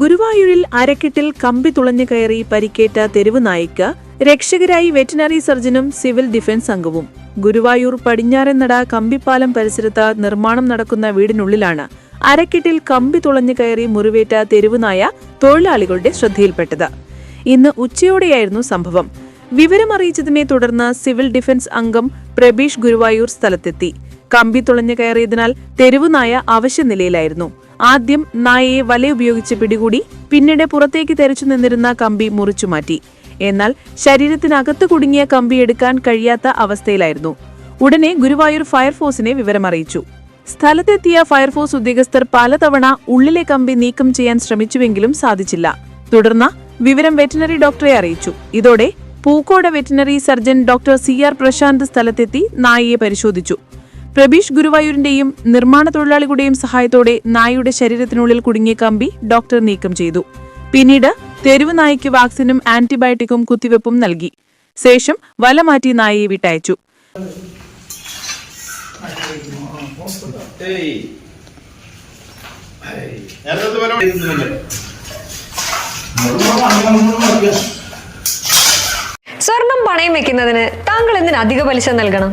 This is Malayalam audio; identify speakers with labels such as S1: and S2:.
S1: ഗുരുവായൂരിൽ അരക്കെട്ടിൽ കമ്പി തുളഞ്ഞു കയറി പരിക്കേറ്റ തെരുവ് നായിക്ക് രക്ഷകരായി വെറ്റിനറി സർജനും സിവിൽ ഡിഫൻസ് അംഗവും. ഗുരുവായൂർ പടിഞ്ഞാറൻ നട കമ്പിപ്പാലം പരിസരത്ത് നിർമ്മാണം നടക്കുന്ന വീടിനുള്ളിലാണ് അരക്കെട്ടിൽ കമ്പി തുളഞ്ഞു കയറി മുറിവേറ്റ തെരുവ് നായ തൊഴിലാളികളുടെ ശ്രദ്ധയിൽപ്പെട്ടത്. ഇന്ന് ഉച്ചയോടെയായിരുന്നു സംഭവം. വിവരമറിയിച്ചതിനെ തുടർന്ന് സിവിൽ ഡിഫൻസ് അംഗം പ്രബീഷ് ഗുരുവായൂർ സ്ഥലത്തെത്തി. കമ്പി തുളഞ്ഞു കയറിയതിനാൽ തെരുവുനായ അവശ്യനിലയിലായിരുന്നു. ആദ്യം നായയെ വല ഉപയോഗിച്ച് പിടികൂടി പിന്നീട് പുറത്തേക്ക് തെരച്ചു നിന്നിരുന്ന കമ്പി മുറിച്ചു മാറ്റി. എന്നാൽ ശരീരത്തിനകത്ത് കുടുങ്ങിയ കമ്പി എടുക്കാൻ കഴിയാത്ത അവസ്ഥയിലായിരുന്നു. ഉടനെ ഗുരുവായൂർ ഫയർഫോഴ്സിനെ വിവരമറിയിച്ചു. സ്ഥലത്തെത്തിയ ഫയർഫോഴ്സ് ഉദ്യോഗസ്ഥർ പലതവണ ഉള്ളിലെ കമ്പി നീക്കം ചെയ്യാൻ ശ്രമിച്ചുവെങ്കിലും സാധിച്ചില്ല. തുടർന്ന് വിവരം വെറ്റിനറി ഡോക്ടറെ അറിയിച്ചു. ഇതോടെ Pookode veterinary surgeon doctor C R Prashanth സ്ഥലത്തെത്തി നായയെ പരിശോധിച്ചു. പ്രബീഷ് ഗുരുവായൂരിന്റെയും നിർമ്മാണ തൊഴിലാളികളുടെയും സഹായത്തോടെ നായയുടെ ശരീരത്തിനുള്ളിൽ കുടുങ്ങിയ കമ്പി ഡോക്ടർ നീക്കം ചെയ്തു. പിന്നീട് തെരുവ് നായയ്ക്ക് വാക്സിനും ആന്റിബയോട്ടിക്കും കുത്തിവെപ്പും നൽകി. ശേഷം വല മാറ്റി നായയെ വിട്ടയച്ചു.
S2: സ്വർണം പണയം വെക്കുന്നതിന് താങ്കൾ എന്തിന് അധിക പലിശ നൽകണം?